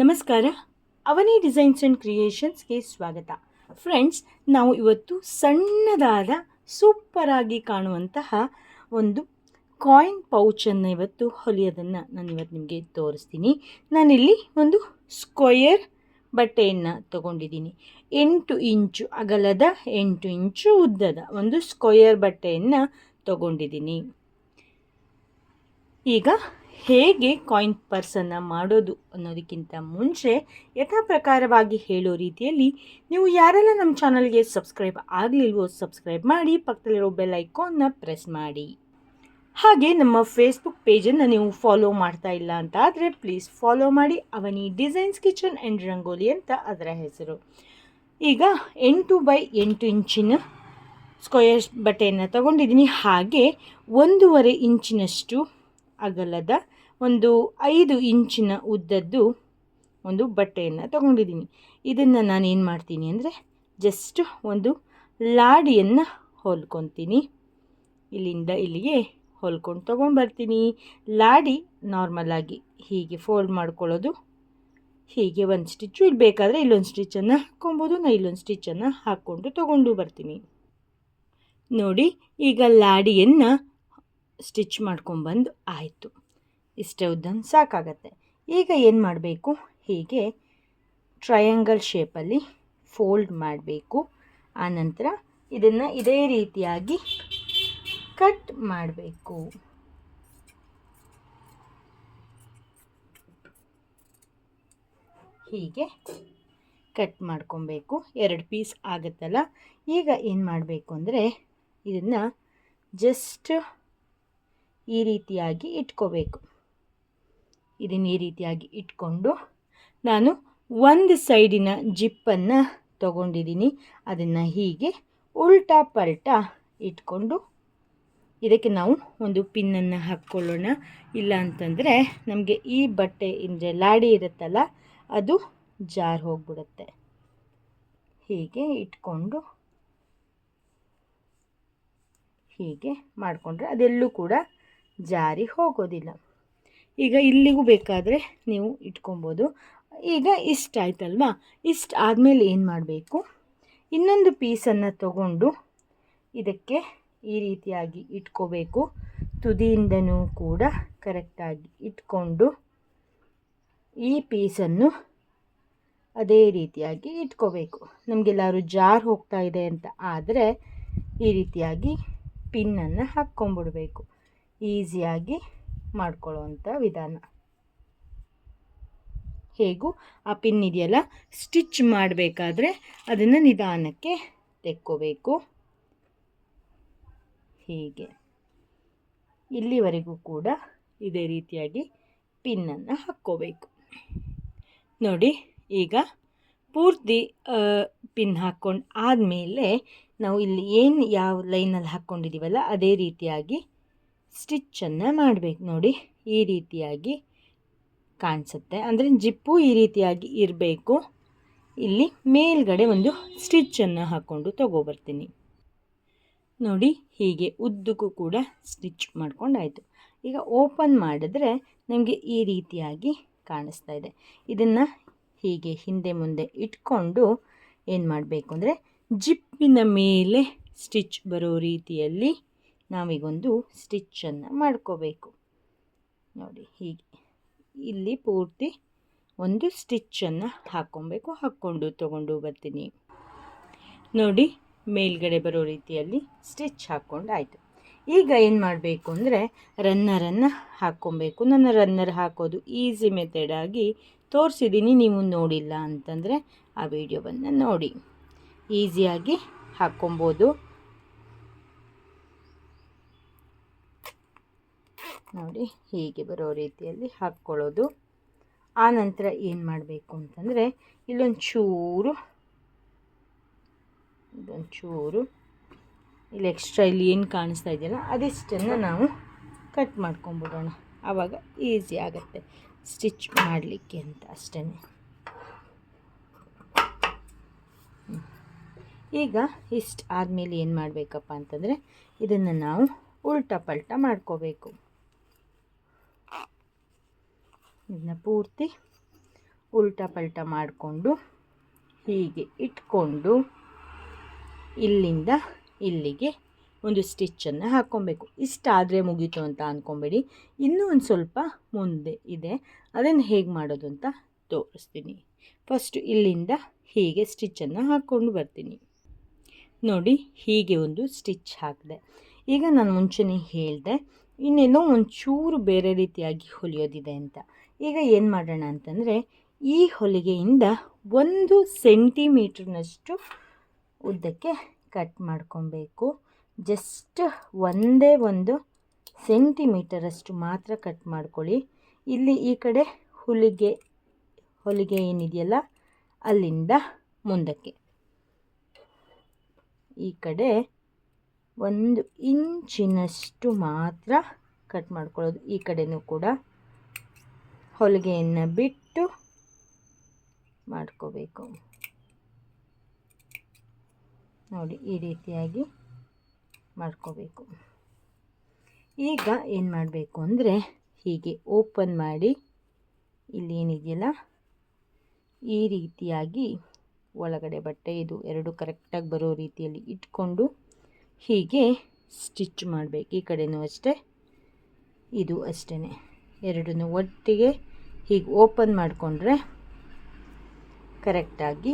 ನಮಸ್ಕಾರ. ಅವನಿ designs and ಕ್ರಿಯೇಷನ್ಸ್ಗೆ ಸ್ವಾಗತ. Friends ನಾವು ಇವತ್ತು ಸಣ್ಣದಾದ ಸೂಪರಾಗಿ ಕಾಣುವಂತಹ ಒಂದು ಕಾಯಿನ್ ಪೌಚನ್ನು ಇವತ್ತು ಹೊಲಿಯೋದನ್ನು ನಾನು ಇವತ್ತು ನಿಮಗೆ ತೋರಿಸ್ತೀನಿ. ನಾನಿಲ್ಲಿ ಒಂದು ಸ್ಕ್ವಯರ್ ಬಟ್ಟೆಯನ್ನು ತಗೊಂಡಿದ್ದೀನಿ. ಎಂಟು ಇಂಚು ಅಗಲದ, ಎಂಟು ಇಂಚು ಉದ್ದದ ಒಂದು ಸ್ಕ್ವಯರ್ ಬಟ್ಟೆಯನ್ನು ತಗೊಂಡಿದ್ದೀನಿ. ಈಗ ಹೇಗೆ ಕಾಯಿನ್ ಪರ್ಸನ್ನು ಮಾಡೋದು ಅನ್ನೋದಕ್ಕಿಂತ ಮುಂಚೆ ಯಥಾಪ್ರಕಾರವಾಗಿ ಹೇಳೋ ರೀತಿಯಲ್ಲಿ ನೀವು ಯಾರೆಲ್ಲ ನಮ್ಮ ಚಾನಲ್ಗೆ ಸಬ್ಸ್ಕ್ರೈಬ್ ಆಗಲಿಲ್ವೋ ಸಬ್ಸ್ಕ್ರೈಬ್ ಮಾಡಿ, ಪಕ್ಕದಲ್ಲಿರೋ ಬೆಲ್ ಐಕಾನ್ನ ಪ್ರೆಸ್ ಮಾಡಿ. ಹಾಗೆ ನಮ್ಮ ಫೇಸ್ಬುಕ್ ಪೇಜನ್ನು ನೀವು ಫಾಲೋ ಮಾಡ್ತಾ ಇಲ್ಲ ಅಂತ ಆದರೆ ಪ್ಲೀಸ್ ಫಾಲೋ ಮಾಡಿ. Avani designs kitchen and Rangoli ಅಂತ ಅದರ ಹೆಸರು. ಈಗ ಎಂಟು ಬೈ ಎಂಟು ಇಂಚಿನ ಸ್ಕ್ವಯರ್ ಬಟ್ಟೆಯನ್ನು ತಗೊಂಡಿದ್ದೀನಿ. ಹಾಗೆ ಒಂದೂವರೆ ಇಂಚಿನಷ್ಟು ಅಗಲದ ಒಂದು ಐದು ಇಂಚಿನ ಉದ್ದದ್ದು ಒಂದು ಬಟ್ಟೆಯನ್ನು ತಗೊಂಡಿದ್ದೀನಿ. ಇದನ್ನು ನಾನು ಏನು ಮಾಡ್ತೀನಿ ಅಂದರೆ ಜಸ್ಟ್ ಒಂದು ಲಾಡಿಯನ್ನು ಹೊಲ್ಕೊತೀನಿ. ಇಲ್ಲಿಂದ ಇಲ್ಲಿಗೆ ಹೊಲ್ಕೊಂಡು ತೊಗೊಂಡ್ಬರ್ತೀನಿ ಲಾಡಿ ನಾರ್ಮಲಾಗಿ ಹೀಗೆ ಫೋಲ್ಡ್ ಮಾಡ್ಕೊಳ್ಳೋದು. ಹೀಗೆ ಒಂದು ಸ್ಟಿಚ್ಚು ಇಲ್ಲಿ ಬೇಕಾದರೆ ಇಲ್ಲೊಂದು ಸ್ಟಿಚ್ಚನ್ನು ಹಾಕ್ಕೊಬೋದು ನಾನು ಇಲ್ಲೊಂದು ಸ್ಟಿಚ್ಚನ್ನು ಹಾಕ್ಕೊಂಡು ತೊಗೊಂಡು ಬರ್ತೀನಿ. ನೋಡಿ, ಈಗ ಲಾಡಿಯನ್ನು ಸ್ಟಿಚ್ ಮಾಡ್ಕೊಂಬಂದು ಆಯಿತು. ಇಷ್ಟೇ ಉದ್ದನ್ ಸಾಕಾಗತ್ತೆ. ಈಗ ಏನು ಮಾಡಬೇಕು? ಹೀಗೆ ಟ್ರಯಾಂಗಲ್ ಶೇಪಲ್ಲಿ ಫೋಲ್ಡ್ ಮಾಡಬೇಕು. ಆನಂತರ ಇದನ್ನು ಇದೇ ರೀತಿಯಾಗಿ ಕಟ್ ಮಾಡಬೇಕು. ಹೀಗೆ ಕಟ್ ಮಾಡ್ಕೊಬೇಕು. ಎರಡು ಪೀಸ್ ಆಗುತ್ತಲ್ಲ? ಈಗ ಏನು ಮಾಡಬೇಕು ಅಂದರೆ ಇದನ್ನು ಜಸ್ಟ್ ಈ ರೀತಿಯಾಗಿ ಇಟ್ಕೋಬೇಕು. ಇದನ್ನು ಈ ರೀತಿಯಾಗಿ ಇಟ್ಕೊಂಡು ನಾನು ಒಂದು ಸೈಡಿನ ಜಿಪ್ಪನ್ನು ತಗೊಂಡಿದ್ದೀನಿ ಅದನ್ನು ಹೀಗೆ ಉಲ್ಟಾ ಪಲ್ಟಾ ಇಟ್ಕೊಂಡು ಇದಕ್ಕೆ ನಾವು ಒಂದು ಪಿನ್ನನ್ನು ಹಾಕ್ಕೊಳ್ಳೋಣ. ಇಲ್ಲ ಅಂತಂದರೆ ನಮಗೆ ಈ ಬಟ್ಟೆ ಅಂದರೆ ಲಾಡಿ ಇರುತ್ತಲ್ಲ, ಅದು ಜಾರ್ ಹೋಗ್ಬಿಡುತ್ತೆ. ಹೀಗೆ ಇಟ್ಕೊಂಡು ಹೀಗೆ ಮಾಡಿಕೊಂಡ್ರೆ ಅದೆಲ್ಲೂ ಕೂಡ ಜಾರಿ ಹೋಗೋದಿಲ್ಲ. ಈಗ ಇಲ್ಲಿಗೂ ಬೇಕಾದರೆ ನೀವು ಇಟ್ಕೊಬೋದು. ಈಗ ಇಷ್ಟ ಆಯ್ತಲ್ವಾ? ಇಷ್ಟು ಆದಮೇಲೆ ಏನು ಮಾಡಬೇಕು? ಇನ್ನೊಂದು ಪೀಸನ್ನು ತಗೊಂಡು ಇದಕ್ಕೆ ಈ ರೀತಿಯಾಗಿ ಇಟ್ಕೋಬೇಕು. ತುದಿಯಿಂದನೂ ಕೂಡ ಕರೆಕ್ಟಾಗಿ ಇಟ್ಕೊಂಡು ಈ ಪೀಸನ್ನು ಅದೇ ರೀತಿಯಾಗಿ ಇಟ್ಕೋಬೇಕು. ನಮಗೆಲ್ಲರೂ ಜಾರ್ ಹೋಗ್ತಾ ಇದೆ ಅಂತ ಆದರೆ ಈ ರೀತಿಯಾಗಿ ಪಿನ್ನನ್ನು ಹಾಕ್ಕೊಂಬಿಡ್ಬೇಕು. ಈಸಿಯಾಗಿ ಮಾಡ್ಕೊಳ್ಳೋವಂಥ ವಿಧಾನ. ಹೇಗೂ ಆ ಪಿನ್ ಇದೆಯಲ್ಲ, ಸ್ಟಿಚ್ ಮಾಡಬೇಕಾದ್ರೆ ಅದನ್ನು ನಿಧಾನಕ್ಕೆ ತೆಕ್ಕೋಬೇಕು. ಹೀಗೆ. ಇಲ್ಲಿವರೆಗೂ ಕೂಡ ಇದೇ ರೀತಿಯಾಗಿ ಪಿನ್ನನ್ನು ಹಾಕ್ಕೋಬೇಕು. ನೋಡಿ, ಈಗ ಪೂರ್ತಿ ಪಿನ್ ಹಾಕ್ಕೊಂಡು ಆದಮೇಲೆ ನಾವು ಇಲ್ಲಿ ಏನು ಯಾವ ಲೈನಲ್ಲಿ ಹಾಕ್ಕೊಂಡಿದ್ದೀವಲ್ಲ ಅದೇ ರೀತಿಯಾಗಿ ಸ್ಟಿಚ್ಚನ್ನು ಮಾಡಬೇಕು ನೋಡಿ. ಈ ರೀತಿಯಾಗಿ ಕಾಣಿಸುತ್ತೆ. ಅಂದರೆ ಜಿಪ್ಪು ಈ ರೀತಿಯಾಗಿ ಇರಬೇಕು. ಇಲ್ಲಿ ಮೇಲ್ಗಡೆ ಒಂದು ಸ್ಟಿಚ್ಚನ್ನು ಹಾಕ್ಕೊಂಡು ತಗೋಬರ್ತೀನಿ. ನೋಡಿ, ಹೀಗೆ ಉದ್ದಕ್ಕೂ ಕೂಡ ಸ್ಟಿಚ್ ಮಾಡ್ಕೊಂಡಾಯಿತು. ಈಗ ಓಪನ್ ಮಾಡಿದ್ರೆ ನಮಗೆ ಈ ರೀತಿಯಾಗಿ ಕಾಣಿಸ್ತಾ ಇದೆ. ಇದನ್ನು ಹೀಗೆ ಹಿಂದೆ ಮುಂದೆ ಇಟ್ಕೊಂಡು ಏನು ಮಾಡಬೇಕು ಅಂದರೆ ಜಿಪ್ಪಿನ ಮೇಲೆ ಸ್ಟಿಚ್ ಬರೋ ರೀತಿಯಲ್ಲಿ ನಾವೀಗೊಂದು ಸ್ಟಿಚ್ಚನ್ನು ಮಾಡ್ಕೋಬೇಕು. ನೋಡಿ, ಹೀಗೆ. ಇಲ್ಲಿ ಪೂರ್ತಿ ಒಂದು ಸ್ಟಿಚ್ಚನ್ನು ಹಾಕ್ಕೊಬೇಕು, ಹಾಕ್ಕೊಂಡು ತಗೊಂಡು ಬರ್ತೀನಿ. ನೋಡಿ, ಮೇಲ್ಗಡೆ ಬರೋ ರೀತಿಯಲ್ಲಿ ಸ್ಟಿಚ್ ಹಾಕ್ಕೊಂಡು ಆಯಿತು. ಈಗ ಏನು ಮಾಡಬೇಕು ಅಂದರೆ ರನ್ನರನ್ನು ಹಾಕ್ಕೊಬೇಕು. ನನ್ನ ರನ್ನರ್ ಹಾಕೋದು ಈಸಿ ಮೆಥಡಾಗಿ ತೋರಿಸಿದ್ದೀನಿ ನೀವು ನೋಡಿಲ್ಲ ಅಂತಂದರೆ ಆ ವಿಡಿಯೋವನ್ನು ನೋಡಿ. ಈಸಿಯಾಗಿ ಹಾಕ್ಕೊಬೋದು. ನೋಡಿ ಹೀಗೆ ಬರೋ ರೀತಿಯಲ್ಲಿ ಹಾಕ್ಕೊಳ್ಳೋದು. ಆನಂತರ ಏನು ಮಾಡಬೇಕು ಅಂತಂದರೆ ಇಲ್ಲೊಂಚೂರು ಚೂರು ಇಲ್ಲಿ ಎಕ್ಸ್ಟ್ರಾ ಇಲ್ಲಿ ಏನು ಕಾಣಿಸ್ತಾ ಇದೆಯಲ್ಲ ಅದಿಷ್ಟನ್ನು ನಾವು ಕಟ್ ಮಾಡ್ಕೊಂಬಿಡೋಣ. ಆವಾಗ ಈಸಿ ಆಗುತ್ತೆ. ಸ್ಟಿಚ್ ಮಾಡಲಿಕ್ಕೆ ಅಂತ ಅಷ್ಟೇ ಈಗ ಇಷ್ಟು ಆದಮೇಲೆ ಏನು ಮಾಡಬೇಕಪ್ಪ ಅಂತಂದರೆ ಇದನ್ನು ನಾವು ಉಲ್ಟಾ ಪಲ್ಟಾ ಮಾಡ್ಕೋಬೇಕು. ಇದನ್ನ ಪೂರ್ತಿ ಉಲ್ಟಾ ಪಲ್ಟ ಮಾಡಿಕೊಂಡು ಹೀಗೆ ಇಟ್ಕೊಂಡು ಇಲ್ಲಿಂದ ಇಲ್ಲಿಗೆ ಒಂದು ಸ್ಟಿಚ್ಚನ್ನು ಹಾಕ್ಕೊಬೇಕು. ಇಷ್ಟಾದರೆ ಮುಗೀತು ಅಂತ ಅಂದ್ಕೊಬೇಡಿ ಇನ್ನೂ ಒಂದು ಸ್ವಲ್ಪ ಮುಂದೆ ಇದೆ. ಅದನ್ನು ಹೇಗೆ ಮಾಡೋದು ಅಂತ ತೋರಿಸ್ತೀನಿ. ಫಸ್ಟು ಇಲ್ಲಿಂದ ಹೀಗೆ ಸ್ಟಿಚ್ಚನ್ನು ಹಾಕ್ಕೊಂಡು ಬರ್ತೀನಿ. ನೋಡಿ, ಹೀಗೆ ಒಂದು ಸ್ಟಿಚ್ ಹಾಕಿದೆ. ಈಗ ನಾನು ಮುಂಚೆನೇ ಹೇಳಿದೆ, ಇನ್ನೇನೋ ಒಂಚೂರು ಬೇರೆ ರೀತಿಯಾಗಿ ಹೊಲಿಯೋದಿದೆ ಅಂತ. ಈಗ ಏನು ಮಾಡೋಣ ಅಂತಂದರೆ, ಈ ಹೊಲಿಗೆಯಿಂದ ಒಂದು ಸೆಂಟಿಮೀಟ್ರ್ನಷ್ಟು ಉದ್ದಕ್ಕೆ ಕಟ್ ಮಾಡ್ಕೊಬೇಕು. ಜಸ್ಟ್ ಒಂದೇ ಒಂದು ಸೆಂಟಿಮೀಟರಷ್ಟು ಮಾತ್ರ ಕಟ್ ಮಾಡ್ಕೊಳ್ಳಿ. ಇಲ್ಲಿ ಈ ಕಡೆ ಹುಲಿಗೆ, ಹೊಲಿಗೆ ಏನಿದೆಯಲ್ಲ, ಅಲ್ಲಿಂದ ಮುಂದಕ್ಕೆ. ಈ ಕಡೆ ಒಂದು ಇಂಚಿನಷ್ಟು ಮಾತ್ರ ಕಟ್ ಮಾಡ್ಕೊಳ್ಳೋದು. ಈ ಕಡೆಯೂ ಕೂಡ ಹೊಲಿಗೆಯನ್ನು ಬಿಟ್ಟು ಮಾಡ್ಕೋಬೇಕು. ನೋಡಿ, ಈ ರೀತಿಯಾಗಿ ಮಾಡ್ಕೋಬೇಕು. ಈಗ ಏನು ಮಾಡಬೇಕು ಅಂದರೆ ಹೀಗೆ ಓಪನ್ ಮಾಡಿ, ಇಲ್ಲಿ ಏನಿದೆಯಲ್ಲ, ಈ ರೀತಿಯಾಗಿ ಒಳಗಡೆ ಬಟ್ಟೆ ಇದು ಎರಡು ಕರೆಕ್ಟಾಗಿ ಬರೋ ರೀತಿಯಲ್ಲಿ ಇಟ್ಕೊಂಡು ಹೀಗೆ ಸ್ಟಿಚ್ ಮಾಡಬೇಕು. ಈ ಕಡೆಯೂ ಅಷ್ಟೇ, ಇದು ಅಷ್ಟೇ ಎರಡನ್ನೂ ಒಟ್ಟಿಗೆ ಹೀಗೆ ಓಪನ್ ಮಾಡಿಕೊಂಡ್ರೆ ಕರೆಕ್ಟಾಗಿ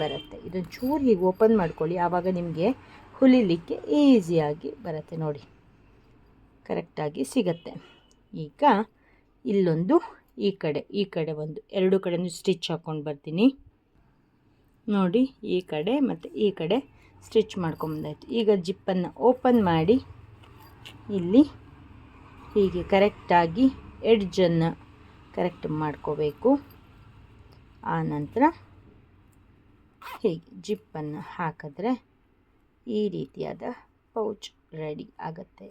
ಬರುತ್ತೆ. ಇದೊಂದು ಚೂರು ಹೀಗೆ ಓಪನ್ ಮಾಡ್ಕೊಳ್ಳಿ, ಆವಾಗ ನಿಮಗೆ ಹುಲಿಲಿಕ್ಕೆ ಈಸಿಯಾಗಿ ಬರುತ್ತೆ ನೋಡಿ. ಕರೆಕ್ಟಾಗಿ ಸಿಗತ್ತೆ. ಈಗ ಇಲ್ಲೊಂದು ಈ ಕಡೆ ಈ ಕಡೆ ಒಂದು, ಎರಡು ಕಡೆಯೂ ಸ್ಟಿಚ್ ಹಾಕ್ಕೊಂಡು ಬರ್ತೀನಿ. ನೋಡಿ, ಈ ಕಡೆ ಮತ್ತು ಈ ಕಡೆ ಸ್ಟಿಚ್ ಮಾಡ್ಕೊಂಬಂದಾಯ್ತು. ಈಗ ಜಿಪ್ಪನ್ನು ಓಪನ್ ಮಾಡಿ, ಇಲ್ಲಿ ಹೀಗೆ ಕರೆಕ್ಟಾಗಿ ಎಡ್ಜನ್ನು ಕರೆಕ್ಟ್ ಮಾಡ್ಕೋಬೇಕು. ಆ ನಂತರ ಹೀಗೆ ಜಿಪ್ಪನ್ನು ಹಾಕಿದ್ರೆ ಈ ರೀತಿಯಾದ ಪೌಚ್ ರೆಡಿ ಆಗುತ್ತೆ.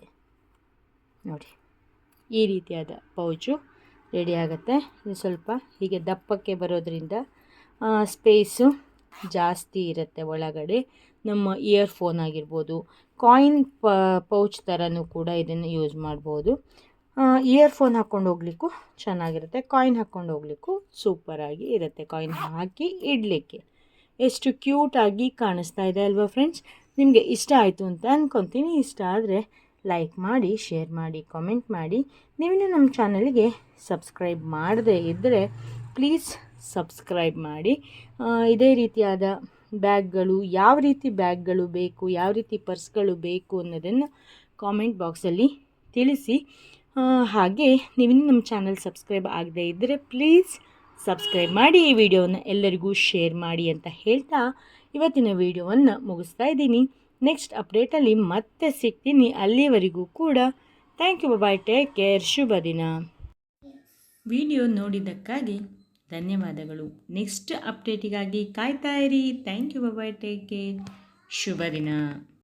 ನೋಡಿ, ಈ ರೀತಿಯಾದ ಪೌಚು ರೆಡಿ ಆಗುತ್ತೆ. ಇದು ಸ್ವಲ್ಪ ಹೀಗೆ ದಪ್ಪಕ್ಕೆ ಬರೋದ್ರಿಂದ ಸ್ಪೇಸು ಜಾಸ್ತಿ ಇರುತ್ತೆ ಒಳಗಡೆ. ನಮ್ಮ ಇಯರ್ ಫೋನ್ ಆಗಿರ್ಬೋದು, ಕಾಯಿನ್ ಪೌಚ್ ಥರನೂ ಕೂಡ ಇದನ್ನು ಯೂಸ್ ಮಾಡ್ಬೋದು. ಇಯರ್ ಫೋನ್ ಹಾಕ್ಕೊಂಡು ಹೋಗ್ಲಿಕ್ಕೂ ಚೆನ್ನಾಗಿರುತ್ತೆ ಕಾಯಿನ್ ಹಾಕ್ಕೊಂಡು ಹೋಗ್ಲಿಕ್ಕೂ ಸೂಪರಾಗಿ ಇರುತ್ತೆ ಕಾಯಿನ್ ಹಾಕಿ ಇಡಲಿಕ್ಕೆ. ಎಷ್ಟು ಕ್ಯೂಟಾಗಿ ಕಾಣಿಸ್ತಾ ಇದೆ ಅಲ್ವಾ ಫ್ರೆಂಡ್ಸ್ ನಿಮಗೆ ಇಷ್ಟ ಆಯಿತು ಅಂತ ಅಂದ್ಕೊತೀನಿ ಇಷ್ಟ ಆದರೆ ಲೈಕ್ ಮಾಡಿ ಶೇರ್ ಮಾಡಿ ಕಾಮೆಂಟ್ ಮಾಡಿ. ನೀವಿನ್ನೂ ನಮ್ಮ ಚಾನಲ್ಗೆ ಸಬ್ಸ್ಕ್ರೈಬ್ ಮಾಡದೇ ಇದ್ದರೆ ಪ್ಲೀಸ್ ಸಬ್ಸ್ಕ್ರೈಬ್ ಮಾಡಿ. ಇದೇ ರೀತಿಯಾದ ಬ್ಯಾಗ್ಗಳು, ಯಾವ ರೀತಿ ಬ್ಯಾಗ್ಗಳು ಬೇಕು, ಯಾವ ರೀತಿ ಪರ್ಸ್ಗಳು ಬೇಕು ಅನ್ನೋದನ್ನು ಕಾಮೆಂಟ್ ಬಾಕ್ಸಲ್ಲಿ ತಿಳಿಸಿ. ಹಾಗೆ ನೀವಿನ್ನೂ ನಮ್ಮ ಚಾನಲ್ ಸಬ್ಸ್ಕ್ರೈಬ್ ಆಗದೇ ಇದ್ದರೆ ಪ್ಲೀಸ್ ಸಬ್ಸ್ಕ್ರೈಬ್ ಮಾಡಿ ಈ ವಿಡಿಯೋವನ್ನು ಎಲ್ಲರಿಗೂ ಶೇರ್ ಮಾಡಿ ಅಂತ ಹೇಳ್ತಾ ಇವತ್ತಿನ ವಿಡಿಯೋವನ್ನು ಮುಗಿಸ್ತಾ ಇದ್ದೀನಿ. ನೆಕ್ಸ್ಟ್ ಅಪ್ಡೇಟಲ್ಲಿ ಮತ್ತೆ ಸಿಗ್ತೀನಿ. ಅಲ್ಲಿವರೆಗೂ ಕೂಡ thank you, bye, take care, ಶುಭ ದಿನ. ವಿಡಿಯೋ ನೋಡಿದ್ದಕ್ಕಾಗಿ ಧನ್ಯವಾದಗಳು. ನೆಕ್ಸ್ಟ್ ಅಪ್ಡೇಟಿಗಾಗಿ ಕಾಯ್ತಾ ಇರಿ. Thank you bye, take care. ಶುಭ ದಿನ.